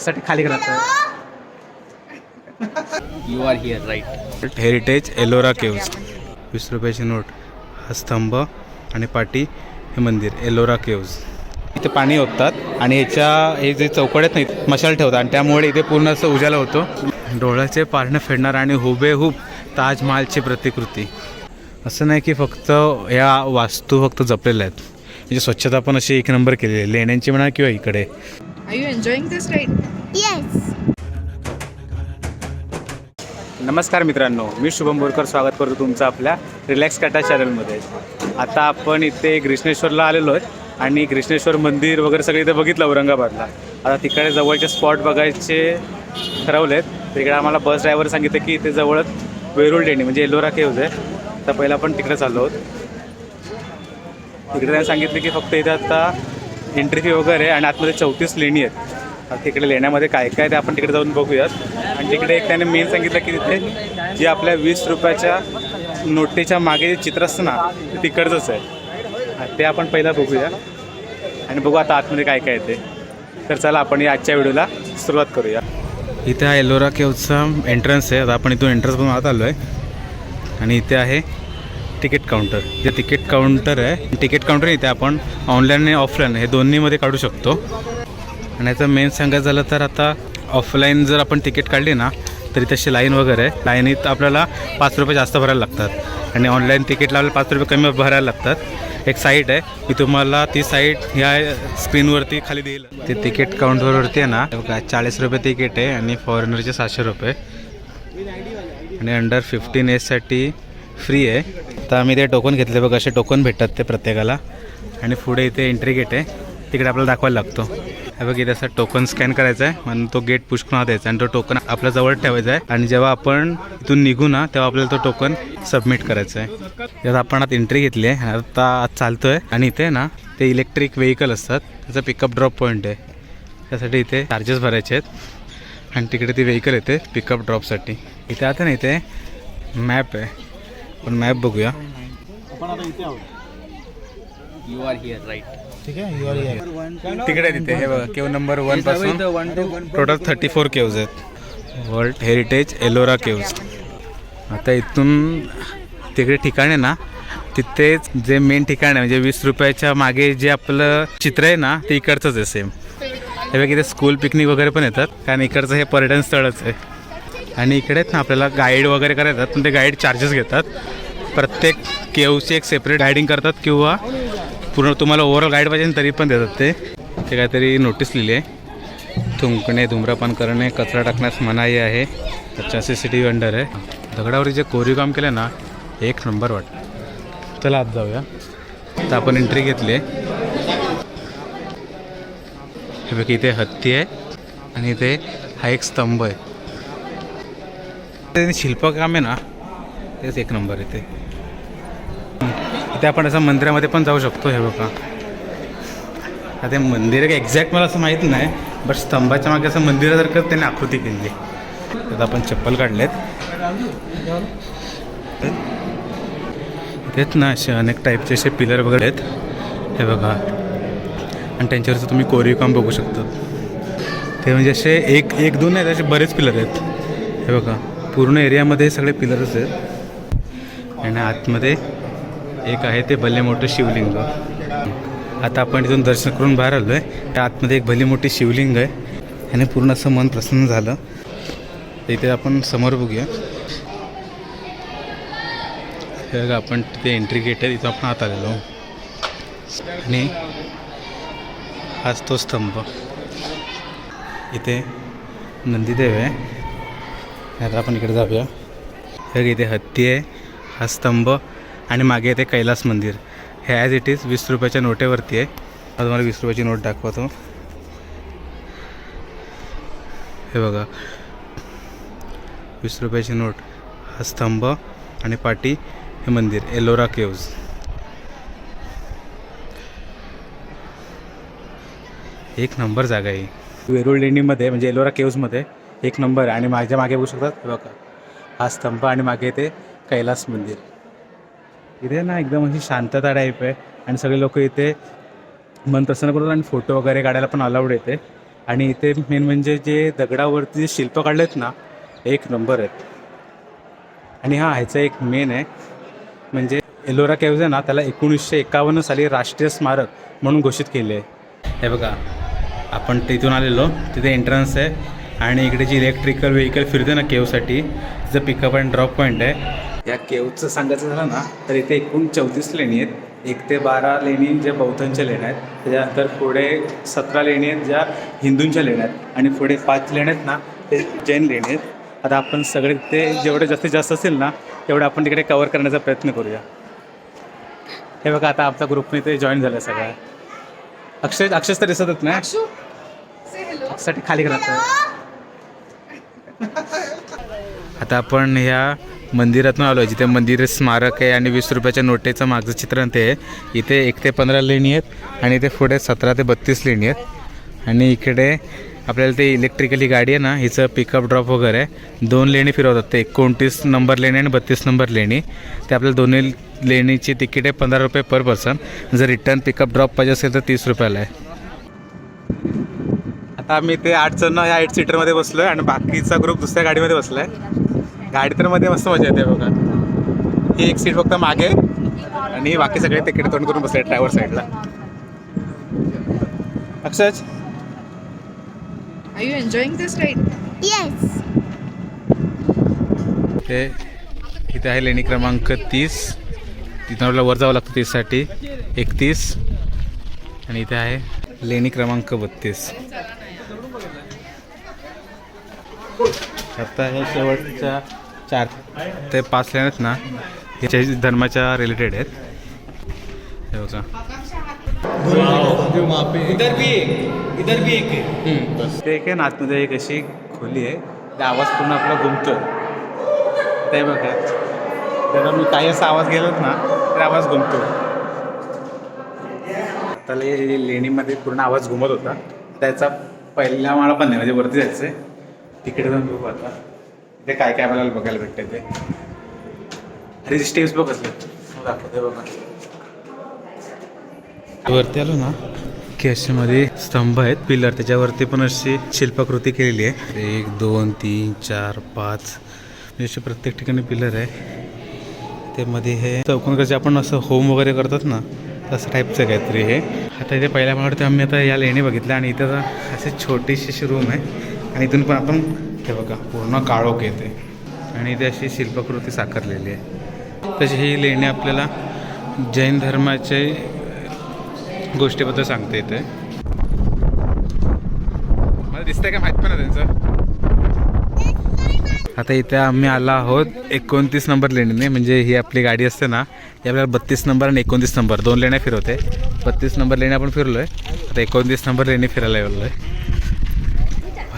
साठी खाली राहतं you are here right heritage Ellora caves वीस रुपयाची नोट. हा स्तंभ आणि पाटी हे मंदिर एलोरा केव्ज इथे पाणी ओततात आणि ह्याच्या हे जे चौकड्यात नाही मशाल ठेवतात आणि त्यामुळे इथे पूर्ण असं उजाला होतो. डोळ्याचे पारणं फेडणार आणि हुबेहूब ताजमहालची प्रतिकृती. असं नाही की फक्त या वास्तू फक्त जपलेल्या आहेत. म्हणजे स्वच्छता पण अशी एक नंबर केलेली आहे. लेण्यांची म्हणा किंवा इकडे. Are you enjoying this ride? Yes. नमस्कार मित्रांनो मी शुभम बोरकर स्वागत करतो तुमचं आपल्या रिलॅक्स काटा चॅनलमध्ये आता आपण इथे ग्रीष्णेश्वरला आलेलो आहे आणि ग्रीष्णेश्वर मंदिर वगैरे सगळं इथे बघितलं औरंगाबादला. आता तिकडे जवळचे स्पॉट बघायचे ठरवलेत. तिकडे आम्हाला बस ड्रायव्हर सांगितलं की इथे जवळच वेरूळ लेणी म्हणजे एलोरा केव्ज आहे. तर पहिला आपण तिकडे चाललो आहोत. तिकडे त्यांनी सांगितलं की फक्त इथे आता एंट्री फी वगैरे आहे आणि आतमध्ये चौतीस लेणी आहेत. आता तिकडे लेण्यामध्ये काय काय ते आपण तिकडे जाऊन बघूयात. आणि तिकडे एक त्याने मेन सांगितलं की तिथे जे आपल्या वीस रुपयाच्या नोटेच्या मागे जे चित्र असतं ना ते तिकडचंच आहे. ते आपण पहिला बघूया. आणि बघू आता आतमध्ये काय काय आहे ते. तर चला आपण या आजच्या व्हिडिओला सुरुवात करूया. इथे हा एलोरा केवचा एंट्रन्स आहे. आता आपण इथून एंट्रन्स पण आत आलो आहे आणि इथे आहे तिकीट काउंटर जे तिकीट काउंटर आहे तिकीट काउंटर इथे आपण ऑनलाईन आणि ऑफलाईन हे दोन्हीमध्ये काढू शकतो. आणि याचं मेन सांगायचं झालं तर आता ऑफलाईन जर आपण तिकीट काढली ना तरी तशी लाईन वगैरे आहे लाईनीत आपल्याला पाच रुपये जास्त भरायला लागतात. आणि ऑनलाईन तिकीट लावलं पाच रुपये कमी भरायला लागतात. एक साईट आहे मी तुम्हाला ती साईट ह्या स्क्रीनवरती खाली देईल. ते तिकीट काउंटरवरती आहे ना बघा चाळीस रुपये तिकीट आहे आणि फॉरेनरचे सातशे रुपये. आणि अंडर फिफ्टीन एजसाठी फ्री आहे. तर आम्ही ते टोकन घेतले बघ असे टोकन भेटतात ते प्रत्येकाला. आणि पुढे इथे एंट्री गेट आहे. तिकडे आपल्याला दाखवायला लागतो. हे बघ इथे असं टोकन स्कॅन करायचा आहे म्हणून तो गेट पुश करून द्यायचा आणि तो टोकन आपल्या जवळ ठेवायचा आहे. आणि जेव्हा आपण इथून निघू ना तेव्हा आपल्याला तो टोकन सबमिट करायचा आहे. त्यात आपण आता एंट्री घेतली आहे. आता आज चालतो आहे आणि इथे ना ते इलेक्ट्रिक व्हेकल असतात. त्याचा पिकअप ड्रॉप पॉईंट आहे. त्यासाठी इथे चार्जेस भरायचे आहेत. आणि तिकडे ती व्हेकल येते पिकअप ड्रॉपसाठी इथे आता ना इथे मॅप आहे. पण मॅप बघूया. यू आर हिअर राईट तिकडे तिथे हे बघा केव नंबर वनपासून टोटल थर्टी फोर केव्ज आहेत. वर्ल्ड हेरिटेज एलोरा केव्ज आता इथून तिकडे ठिकाण आहे ना तिथेच जे मेन ठिकाण आहे म्हणजे वीस रुपयाच्या मागे जे आपलं चित्र आहे ना ते इकडचंच आहे सेम हे बघा इथे स्कूल पिकनिक वगैरे पण येतात कारण इकडचं हे पर्यटन स्थळच आहे. आणि इकडेच ना आपल्याला गाईड वगैरे करायचं पण ते गाईड चार्जेस घेतात. प्रत्येक केवची एक सेपरेट गायडिंग करतात किंवा पूर्ण तुम्हाला ओव्हरऑल गाईड पाहिजे तरी पण देतात ते. ते काहीतरी नोटीस लिहिली आहे थुंकणे धूम्रपान करणे कचरा टाकण्यास मनाई आहे. अच्छा C C T V under आहे. दगडावर जे कोरीव काम केलं ना एक नंबर वाटतं चला आत जाऊया. तर आपण एंट्री घेतली आहे हे बघ इथे हत्ती आहे आणि इथे हा एक स्तंभ आहे. शिल्पकाम आहे ना तेच एक नंबर इथे. इथे आपण असं मंदिरामध्ये पण जाऊ शकतो हे बघा. आता ते मंदिर एक्झॅक्ट मला असं माहीत नाही बट स्तंभाच्या मागे असं मंदिरासारखं त्याने आकृती केली. आता आपण चप्पल काढलेत. तेच ना असे अनेक टाईपचे असे पिलर वगैरे आहेत. हे बघा. आणि त्यांच्यावरचं तुम्ही कोरीव काम बघू शकता. ते म्हणजे असे एक एक दोन आहेत असे बरेच पिलर आहेत. हे बघा. पूर्ण एरियामध्ये सगळे पिलरच आहेत. आणि आतमध्ये एक आहे ते भले मोठं शिवलिंग. आता आपण इथून दर्शन करून बाहेर आलो आहे त्या आतमध्ये एक भली मोठी शिवलिंग आहे. आणि पूर्ण असं मन प्रसन्न झालं. तर इथे आपण समोर बघूया. हे बघा आपण तिथे एंट्री गेट आहे. तिथं आपण आत आलेलो. आणि हाच तो स्तंभ. इथे नंदीदेव आहे. आता आपण इकडे जाऊया. हे इथे हत्ती आहे हा स्तंभ आणि मागे येते कैलास मंदिर. हे ॲज इट इज वीस रुपयाच्या नोटेवरती आहे. तुम्हाला वीस रुपयाची नोट दाखवतो. हे बघा. वीस रुपयाची नोट हा स्तंभ आणि पाटी हे मंदिर एलोरा केव्ज एक नंबर जागा आहे. वेरूळ लेणीमध्ये म्हणजे एलोरा केव्जमध्ये एक नंबर आहे. आणि माझ्या मागे बघू शकतात? हे बघा. हा स्तंभ आणि मागे ते कैलास मंदिर. इथे ना एकदम अशी शांतता टाईप आहे. आणि सगळे लोक इथे मन प्रसन्न करतात आणि फोटो वगैरे काढायला पण अलाउड येते आणि इथे मेन म्हणजे जे दगडावरती जे शिल्प काढलेत ना एक नंबर आहेत. आणि हा ह्याचं एक मेन आहे. म्हणजे एलोरा केव्ज आहे ना त्याला एकोणीसशे एकावन्न साली राष्ट्रीय स्मारक म्हणून घोषित केले आहे. हे बघा. आपण तिथून आलेलो. तिथे एंट्रन्स आहे. आणि इकडे जी इलेक्ट्रिकल व्हेकल फिरते ना केवसाठी तिचं पिकअप अँड ड्रॉप पॉईंट आहे. या केवचं सांगायचं झालं ना तर इथे एकूण चौतीस लेणी आहेत. एक ते बारा लेणी ज्या बौद्धांच्या लेण्या आहेत त्याच्यानंतर पुढे सतरा लेणी आहेत ज्या हिंदूंच्या लेण्या आहेत. आणि पुढे पाच लेण्या आहेत ना ते जैन लेणी आहेत. आता आपण सगळे ते जेवढे जास्तीत जास्त असेल ना तेवढं आपण तिकडे कवर करण्याचा प्रयत्न करूया. हे बघा आता आमचा ग्रुपने ते जॉईन झालं सगळं. अक्षय अक्षय तर दिसतच नाही. Akshu, say hello. साठी खाली राहतं आता आपण ह्या मंदिरातून आलो आहे जिथे मंदिर स्मारक आहे आणि वीस रुपयाच्या नोटेचं मागचं चित्रण ते आहे. इथे एक ते पंधरा लेणी आहेत आणि इथे पुढे सतरा ते बत्तीस लेणी आहेत. आणि इकडे आपल्याला ते इलेक्ट्रिकली गाडी आहे ना हिचं पिकअप ड्रॉप वगैरे आहे. दोन लेणी फिरवतात ते. एकोणतीस नंबर लेणी आणि बत्तीस नंबर लेणी. ते आपल्याला दोन्ही लेणीची तिकीट आहे पंधरा रुपये पर पर्सन जर रिटर्न पिकअप ड्रॉप पाहिजे असेल तर तीस रुपयाला आहे. आम्ही ते आठ जण या एट सीटरमध्ये बसलो आहे आणि बाकीचा ग्रुप दुसऱ्या गाडीमध्ये बसला आहे गाडी तर मध्ये मस्त मजा येते बघा. ही एक सीट फक्त मागे आणि बाकी सगळे तिकीट तोंड करून बसले ड्रायव्हर साईडला अक्षज? Are you enjoying this ride? Yes. ते इथे आहे लेणी क्रमांक तीस. तिथं आपल्याला वर जावं लागतं तीससाठी. एकतीस. आणि इथे आहे लेणी क्रमांक बत्तीस. आता हे शेवटच्या चार ते पाच लेन आहेत ना याच्या धर्माच्या रिलेटेड आहेत. हे बघा. इधर भी एक इधर भी एक आहे ते एक आहे ना आतमध्ये एक अशी खोली आहे. त्या आवाज पूर्ण आपला घुमतो ते बघा. त्याला मी काही असा आवाज गेलोच ना तर आवाज घुमतो त्याला लेणीमध्ये पूर्ण आवाज घुमत होता. त्याचा पहिला माळा पण नाही म्हणजे वरती जायचं आहे तिकडे जाऊन बघू आता. तिथे काय काय आपल्याला बघायला भेटते ते. अरे स्टेप्स बघ असले. हो, दाखवते बघा. वरती आलो ना की असे मध्ये स्तंभ आहेत. पिलर त्याच्यावरती पण अशी शिल्पकृती केलेली आहे. एक दोन तीन चार पाच. म्हणजे असे प्रत्येक ठिकाणी पिलर आहे. ते मध्ये हे चौकोनकडचे आपण असं होम वगैरे करतात ना तसं टाईपचं काहीतरी हे. आता इथे पहिल्या माळवरती आम्ही आता या लेणी बघितल्या आणि इथं असे अशी छोटीशी अशी रूम आहे. आणि इथून पण आपण हे बघा पूर्ण काळोख येते. आणि इथे अशी शिल्पकृती साकारलेली आहे. तशी ही लेणी आपल्याला जैन धर्माचे गोष्टीबद्दल सांगते इथे मला दिसतंय का? माहीत पण आहे त्यांचं. आता इथे आम्ही आलो आहोत एकोणतीस नंबर लेणीने. म्हणजे ही आपली गाडी असते ना ही आपल्याला बत्तीस नंबर आणि एकोणतीस नंबर. दोन लेण्या फिरवते. बत्तीस नंबर लेणी आपण फिरलो आहे आता एकोणतीस नंबर लेणी फिरायला गेलो आहे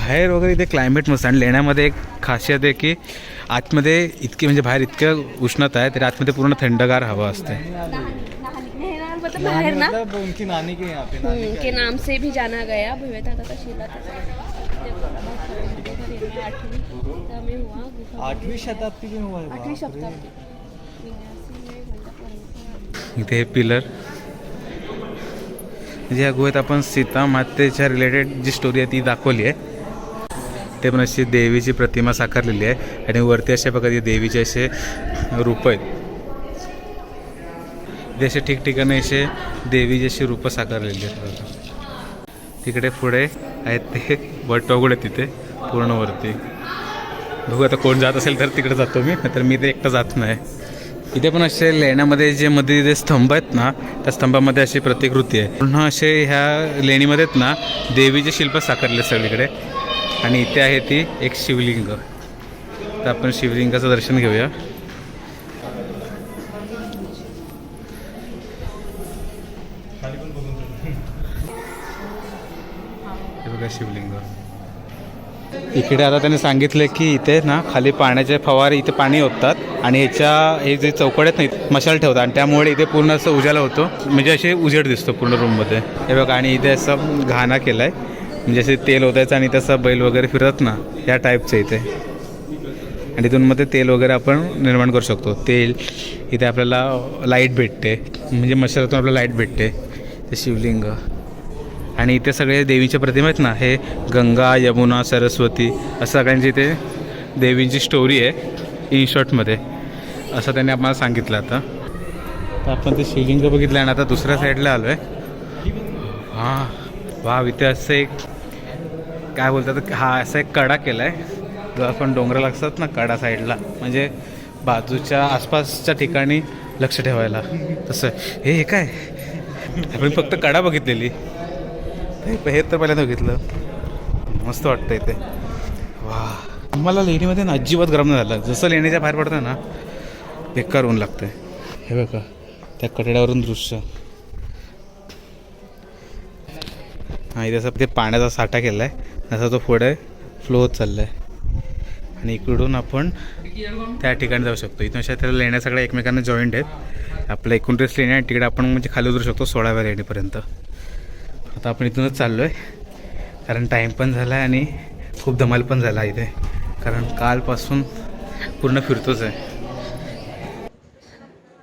बाहेर वगैरे इथे क्लायमेट मस्त आणि लेण्यामध्ये एक खासियत आहे की आतमध्ये इतकी म्हणजे बाहेर इतकं उष्णता आहे तरी आतमध्ये पूर्ण थंडगार हवा असते. मतलब बाहर ना? मतलब उनकी नानी के यहाँ पे हम्म, के नाम से भी जाना गया। भव्यता का शिला आठवीं में हुआ गुफा आठवीं शताब्दी में हुआ आठवीं बाप रे। शताब्दी। निन्यासी में गंगापूर इथे हे पिलर म्हणजे या गुहेत आपण सीता मातेच्या रिलेटेड जी स्टोरी आहे ती दाखवली आहे. ते पण अशी देवीची प्रतिमा साकारलेली आहे. आणि वरती अशा प्रकारे देवीचे असे रूप आहेत. ते असे ठिकठिकाणी असे देवीची अशी रूपं साकारलेली आहेत तिकडे पुढे आहेत ते वटवागुड आहे तिथे पूर्णवरती बघू आता कोण जात असेल तर तिकडे जातो मी तर मी ते एकटं जात नाही. इथे पण असे लेण्यामध्ये जे मध्ये जे स्तंभ आहेत ना त्या स्तंभामध्ये अशी प्रतिकृती आहे. पुन्हा असे ह्या लेणीमध्ये आहेत ना देवीचे शिल्प साकारले सगळीकडे. आणि इथे आहे ती एक शिवलिंग. तर आपण शिवलिंगाचं दर्शन घेऊया. हे बघा शिवलिंग. इकडे आता त्यांनी सांगितलं की इथे ना खाली पाण्याचे फवारे इथे पाणी होतात आणि ह्याच्या हे जे चौकड आहेत ना मशाल ठेवतात आणि त्यामुळे इथे पूर्ण असं उजाला होतो. म्हणजे असे उजेड दिसतो पूर्ण रूममध्ये. हे बघा आणि इथे असं घाणा केला आहे म्हणजे असे तेल ओतायचं आणि तसं बैल वगैरे फिरत ना या टाईपचं इथे. आणि इथून मध्ये तेल वगैरे आपण निर्माण करू शकतो. तेल इथे आपल्याला लाइट भेटते. म्हणजे मशालातून आपल्याला लाइट भेटते. ते शिवलिंग. आणि इथे सगळे देवीच्या प्रतिमा आहेत ना हे गंगा यमुना सरस्वती असं सगळ्यांची इथे देवींची स्टोरी आहे इन शॉर्टमध्ये असं त्यांनी आम्हाला सांगितलं आता. तर आपण ते शिवलिंग बघितलं आणि आता दुसऱ्या साईडला आलो आहे हां वा इथे असं एक काय बोलतात हा असा एक कडा केला आहे जो आपण डोंगर लागतात ना कडा साईडला. म्हणजे बाजूच्या आसपासच्या ठिकाणी लक्ष ठेवायला. तसं. हे हे काय? आपण फक्त कडा बघितलेली. हे हे तर पहिल्यांदा बघितलं. मस्त वाटतं इथे वा. मला लेणीमध्ये ना अजिबात गरम नाही झालं. जसं लेणीच्या बाहेर पडतं ना बेकार ऊन लागतं हे बघा त्या कठड्यावरून दृश्य. हा इथे असं ते पाण्याचा साठा केला आहे असा तो पुढे फ्लो होत चालला आहे आणि इकडून आपण त्या ठिकाणी जाऊ शकतो. इथून अशा त्याला लेण्या सगळ्या एकमेकांना जॉईंट आहेत. आपल्या एकोणतीस लेण्या आणि तिकडे आपण म्हणजे खाली उतरू शकतो सोळाव्या लेणीपर्यंत. आता आपण इथूनच चाललो आहे कारण टाईम पण झाला आहे आणि खूप धमाल पण झाला इथे. कारण कालपासून पूर्ण फिरतोच आहे.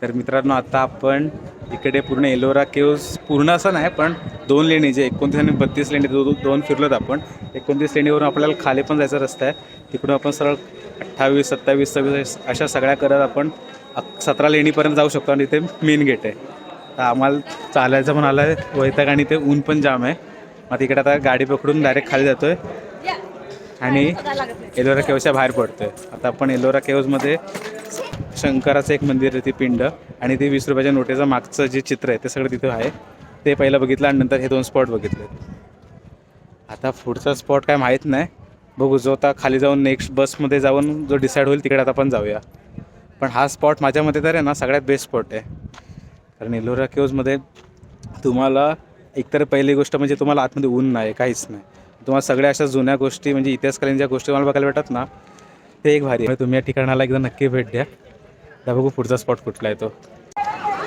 तर मित्रांनो आता आपण इकडे पूर्ण एलोरा केव्स पूर्ण असं नाही पण दोन लेणी जे एकोणतीस आणि बत्तीस लेणी दो दोन फिरलोत आपण. एकोणतीस लेणीवरून आपल्याला खाली पण जायचा रस्ता आहे. तिकडून आपण सरळ अठ्ठावीस सत्तावीस सव्वीस अशा सगळ्या करत आपण अक- सतरा लेणीपर्यंत जाऊ शकतो. आणि इथे मेन गेट आहे. तर आम्हाला चालायचं पण आलं आहे वैताग आणि ते ऊन पण जाम आहे. मग तिकडे आता गाडी पकडून डायरेक्ट खाली जातो आहे आणि एलोरा केव्सच्या बाहेर पडतोय. आता आपण एलोरा केव्समध्ये शंकराचं एक मंदिर आहे ते पिंड. आणि ते वीस रुपयाच्या नोटेचं मागचं जे चित्र आहे ते सगळं तिथं आहे. ते पहिलं बघितलं आणि नंतर हे दोन स्पॉट बघितले. आता पुढचा स्पॉट काय माहीत नाही. बघू जो आता खाली जाऊन नेक्स्ट बसमध्ये जाऊन जो डिसाईड होईल तिकडे आता आपण जाऊया. पण हा स्पॉट माझ्या मते तर आहे ना सगळ्यात बेस्ट स्पॉट आहे. कारण एलोरा केव्जमध्ये तुम्हाला एकतर पहिली गोष्ट म्हणजे तुम्हाला आतमध्ये ऊन नाही काहीच नाही. तुम्हाला सगळ्या अशा जुन्या गोष्टी म्हणजे इतिहासकालीन ज्या गोष्टी तुम्हाला बघायला भेटतात ना ते एक भारी तुम्ही या ठिकाणाला एकदा नक्की भेट द्या. आता बघू पुढचा स्पॉट कुठला आहे तो.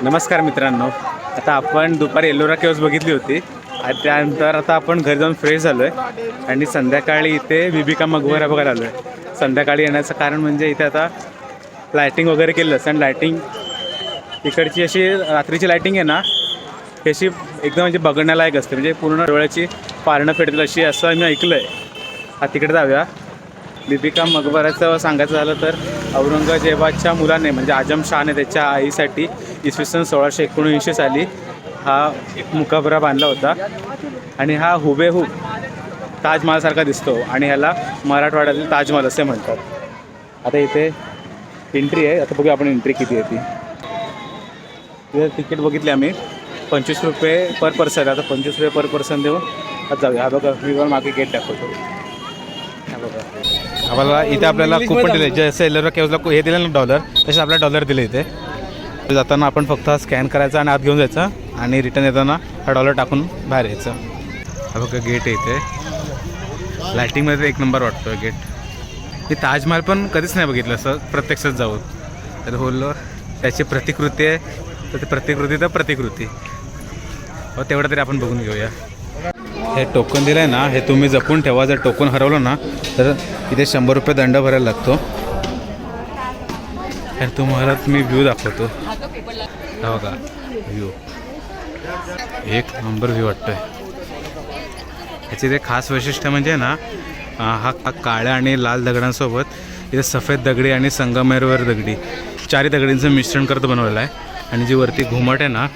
नमस्कार मित्रांनो आता आपण दुपारी एलोरा केव्स बघितली होती. आणि त्यानंतर आता आपण घरी जाऊन फ्रेश झालो आहे आणि संध्याकाळी इथे बिबिका मगवरा बघायला आलो आहे संध्याकाळी येण्याचं कारण म्हणजे इथे आता लायटिंग वगैरे केलं असतं आणि लायटिंग इकडची अशी रात्रीची लायटिंग आहे ना अशी एकदम म्हणजे बघण्यालायक असते. म्हणजे पूर्ण डोळ्याची पारणं फेडतील अशी असं मी ऐकलं आहे आता तिकडे जाऊया. बिबिका मकबराचं सांगायचं झालं तर औरंगजेबाच्या मुलाने म्हणजे आजम शहाने त्याच्या आईसाठी इसवी सन सोळाशे एकोणऐंशी साली हा मुकाबरा बांधला होता. आणि हा हुबेहूब ताजमहालसारखा दिसतो आणि ह्याला मराठवाड्यातील ताजमहल असे म्हणतात. आता इथे एंट्री आहे. आता बघूया आपण एंट्री किती आहे ती. तिथे तिकीट बघितली आम्ही. पंचवीस रुपये पर पर्सन आता पंचवीस रुपये पर पर्सन देऊन. आता जाऊया. हा बघा मी मागे गेट दाखवतो. आम्हाला इथे आपल्याला कुपन दिले. जसं एलोरा केव्हला हे दिलं ना डॉलर तसे आपल्याला डॉलर दिले इथे. जाताना आपण फक्त हा स्कॅन करायचा आणि आत घेऊन जायचा आणि रिटर्न येताना हा डॉलर टाकून बाहेर यायचं. हा बघा गेट आहे इथे. लायटिंगमध्ये एक नंबर वाटतो गेट मी ताजमहाल पण कधीच नाही बघितलं असं प्रत्यक्षात जाऊन. तर बोललो त्याची प्रतिकृती आहे. तर ती प्रतिकृती तर प्रतिकृती. हो तेवढं तरी आपण बघून घेऊया. हे टोकन दिलं आहे ना हे तुम्ही जपून ठेवा. जर टोकन हरवलं ना तर इथे शंभर रुपये दंड भरायला लागतो. आणि तुम्हाला मी व्ह्यू दाखवतो. हा बघा व्ह्यू एक नंबर व्ह्यू वाटतोय. ह्याचे ते खास वैशिष्ट्य म्हणजे ना हा हा काळ्या आणि लाल दगडांसोबत इथे सफेद दगडी आणि संगमेरवर दगडी. चारी दगडींचं मिश्रण करत बनवलेलं आहे. आणि जी वरती घुमट आहे ना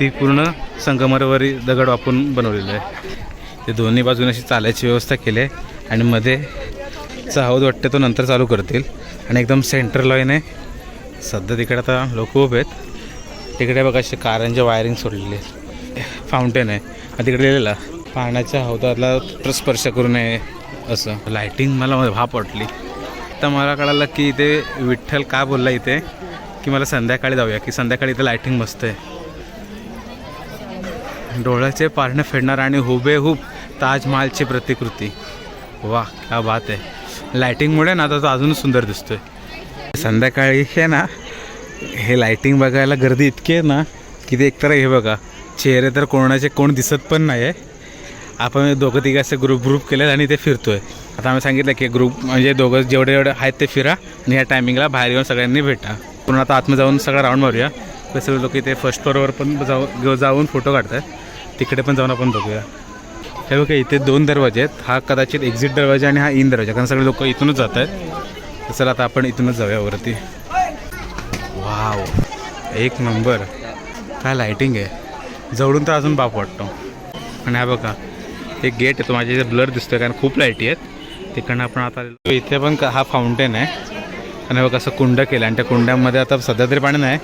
ती पूर्ण संगमरवरी दगड वापरून बनवलेलं आहे. ते दोन्ही बाजूने अशी चालायची व्यवस्था केली आहे आणि मध्ये चाहूद वाटते तो नंतर चालू करतील. आणि एकदम सेंटर लाईन आहे. सध्या तिकडे आता लोक उभे आहेत. तिकडे बघा अशी कारांचे वायरिंग सोडलेली आहे. फाउंटेन आहे. आणि तिकडे लिहिलेला पाण्याच्या हौदाला स्पर्श करू नये असं. लायटिंग मला भाप वाटली. तर मला कळालं की इथे विठ्ठल का बोलला इथे? की मला संध्याकाळी जाऊया की संध्याकाळी इथे लायटिंग मस्त आहे. डोळ्याचे पारणं फेडणार आणि हुबेहूब ताजमहालची प्रतिकृती. वा क्या बात आहे. लायटिंगमुळे ना आता तो अजूनच सुंदर दिसतोय. संध्याकाळी हे ना हे लायटिंग बघायला गर्दी इतकी आहे ना की ते एकतर हे बघा चेहरे तर कोणाचे कोण दिसत पण नाही आहे आपण दोघं तिघं असे ग्रुप ग्रुप केले आणि ते फिरतोय. आता आम्ही सांगितलं की ग्रुप म्हणजे दोघं जेवढे जेवढे आहेत ते फिरा आणि या टायमिंगला बाहेर येऊन सगळ्यांनी भेटा. पूर्ण आता आतमध्ये जाऊन सगळं राऊंड मारूया. कसं लोक इथे फर्स्ट फ्लोअरवर पण जाऊ जाऊन फोटो काढतात तिकडे पण जाऊन आपण बघूया. हे बघा इथे दोन दरवाजे आहेत. हा कदाचित एक्झिट दरवाजा आणि हा इन दरवाजा कारण सगळे लोक इथूनच जात आहेत. चला आता आपण इथूनच जाऊया वरती. वाव एक नंबर. काय लायटिंग आहे. जवळून तर अजून बाप वाटतो. आणि हा बघा एक गेट आहे. तो माझ्या इथे ब्लर दिसतोय कारण खूप लाईटी आहेत. तिकडनं आपण आता आलेलो. इथे पण हा फाउंटेन आहे. आणि बघा असं कुंड केलं. आणि त्या कुंड्यामध्ये आता सध्या तरी पाणी नाही.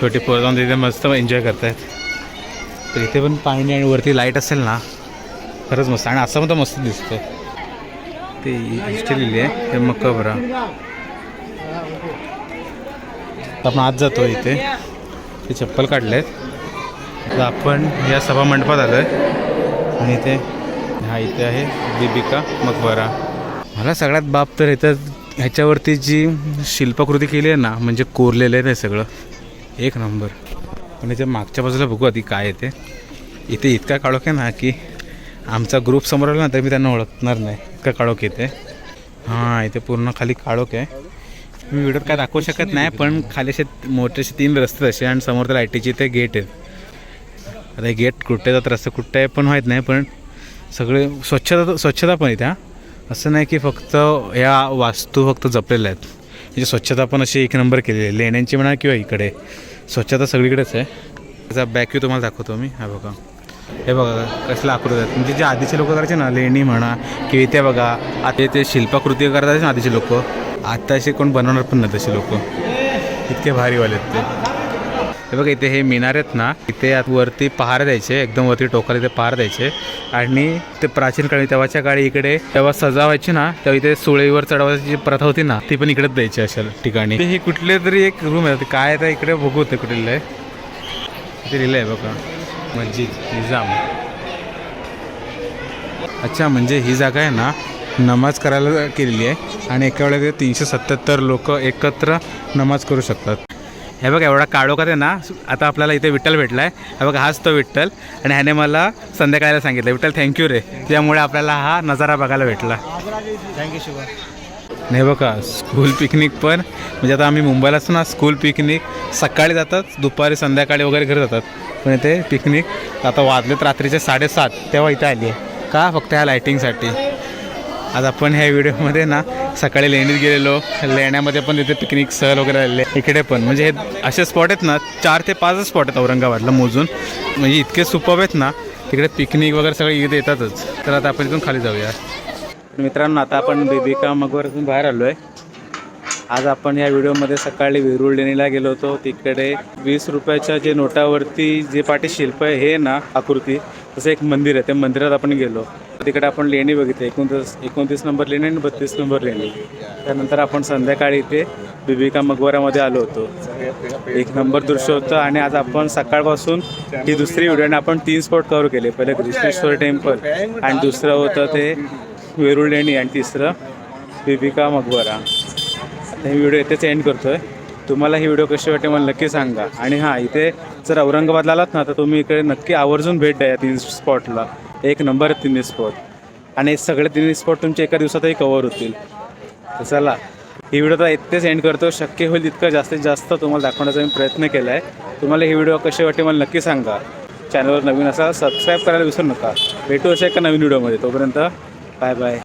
छोटी पोरं जाऊन तिथे मस्त एन्जॉय करतायत. तर इथे पण पाणी आणि वरती लाइट असेल ना खरंच मस्त. आणि असं पण तर मस्त दिसतं ते इष्ट लिहिली आहे हे मकबरा आपण आज जातो इथे. ते चप्पल काढले आहेत आता आपण या सभा मंडपात आलो आहे आणि इथे हा इथे आहे दीपिका मकबरा. मला सगळ्यात बाब तर इथं ह्याच्यावरती जी शिल्पकृती केली आहे ना म्हणजे कोरलेलं आहे ते सगळं. एक नंबर. पण याच्या मागच्या बाजूला बघू आधी काय येते. इथे इतका काळोख आहे ना की आमचा ग्रुप समोर आला ना तर मी त्यांना ओळखणार नाही. इतका काळोख येते हां इथे पूर्ण खाली काळोख आहे. मी व्हिडिओ काय दाखवू शकत नाही पण खाली असे मोठे असे तीन रस्ते असे आणि समोर तर आय टीचे ते गेट आहेत. आता हे गेट कुठे जात रस्ते कुठे आहे पण माहीत नाही पण सगळे स्वच्छता स्वच्छता पण इथे असं नाही की फक्त या वास्तू फक्त जपलेल्या आहेत. म्हणजे स्वच्छता पण अशी एक नंबर केलेली आहे. लेण्यांची म्हणा किंवा इकडे. स्वच्छता सगळीकडेच आहे. त्याचा बॅक्यू तुम्हाला दाखवतो मी. हा बघा. हे बघा कसलं आकृती आहेत. म्हणजे जे आधीचे लोक करायचे ना लेणी म्हणा किंवा ते बघा. आता ते शिल्पाकृती करायचे ना आधीचे लोक. आता असे कोण बनवणार पण नाही तसे लोक. इतके भारीवाले आहेत ते. हे बघा इथे हे मिनार आहेत ना इथे आत वरती पहार द्यायचे एकदम वरती टोकाला इथे पहार द्यायचे. आणि ते प्राचीन काळी तेव्हाच्या काळी इकडे तेव्हा सजावायची ना तेव्हा इथे सुळेवर चढवायची जी प्रथा होती ना ती पण इकडेच द्यायची अशा ठिकाणी. हे कुठले तरी एक रूम आहे. ते काय आहे इकडे बघू ते कुठले आहे इथे लिहिलं आहे बघा. मस्जिद निजाम. अच्छा म्हणजे ही जागा आहे ना नमाज करायला केलेली आहे. आणि एका वेळेला तीनशे सत्याहत्तर लोक एकत्र नमाज करू शकतात. हे बघा एवढा काळोखात आहे ना आता आपल्याला इथे विठ्ठल भेटला आहे हे बघा हाच तो विठ्ठल. आणि ह्याने मला संध्याकाळला सांगितलं विठ्ठल थँक्यू रे. त्यामुळे आपल्याला हा नजारा बघायला भेटला. थँक्यू शिवा नाही बघा स्कूल पिकनिक पण. म्हणजे आता आम्ही मुंबईला असतो ना स्कूल पिकनिक सकाळी जातात दुपारी संध्याकाळी वगैरे घरी जातात. पण इथे पिकनिक आता वाजलेत रात्रीचे साडेसात तेव्हा इथे आली आहे. का फक्त ह्या लायटिंगसाठी आज आपण ह्या व्हिडिओमध्ये ना सकाळी लेणीत गेलेलो. लेण्यामध्ये पण तिथे पिकनिक सहल वगैरे आलेले इकडे पण. म्हणजे हे असे स्पॉट आहेत ना चार ते पाचच स्पॉट आहेत औरंगाबादला मोजून. म्हणजे इतके सुपब आहेत ना तिकडे पिकनिक वगैरे सगळे इथे येतातच. तर आता आपण इथून खाली जाऊया. मित्रांनो आता आपण बेबिका मगवरतून बाहेर आलो आहे आज आपण या व्हिडिओमध्ये सकाळी वेरूळ लेणीला गेलो होतो. तिकडे वीस रुपयाच्या जे नोटावरती जे पाठी शिल्प आहे हे ना आकृती. तसं एक मंदिर आहे त्या मंदिरात आपण गेलो. तिकडे आपण लेणी बघितली एकोणतीस एकोणतीस नंबर लेणी आणि बत्तीस नंबर लेणी. त्यानंतर आपण संध्याकाळी इथे बिबिका मकबरामध्ये आलो होतो. एक नंबर दृश्य होतं आणि आज आपण सकाळपासून ही दुसरी व्हिडिओ आणि आपण तीन स्पॉट कव्हर केले. पहिले कृष्णेश्वर टेम्पल आणि दुसरं होतं ते वेरूळ लेणी आणि तिसरं बिबिका मकबरा. आता ही व्हिडिओ इथेच एंड करतो आहे तुम्हाला ही व्हिडिओ कशी वाटते मला नक्की सांगा. आणि हां इथे जर औरंगाबादला आलात ना तर तुम्ही इकडे नक्की आवर्जून भेट द्या या तीन स्पॉटला एक नंबर तिन्ही स्पॉट आणि हे सगळे तिन्ही स्पॉट तुमचे एका दिवसातही कवर होतील. तर चला ही व्हिडिओ तर इथेच एंड करतो. शक्य होईल तितकं जास्तीत जास्त तुम्हाला दाखवण्याचा मी प्रयत्न केला आहे तुम्हाला ही व्हिडिओ कशी वाटते मला नक्की सांगा. चॅनलवर नवीन असा सबस्क्राईब करायला विसरू नका. भेटू अशा एका नवीन व्हिडिओमध्ये. तोपर्यंत बाय बाय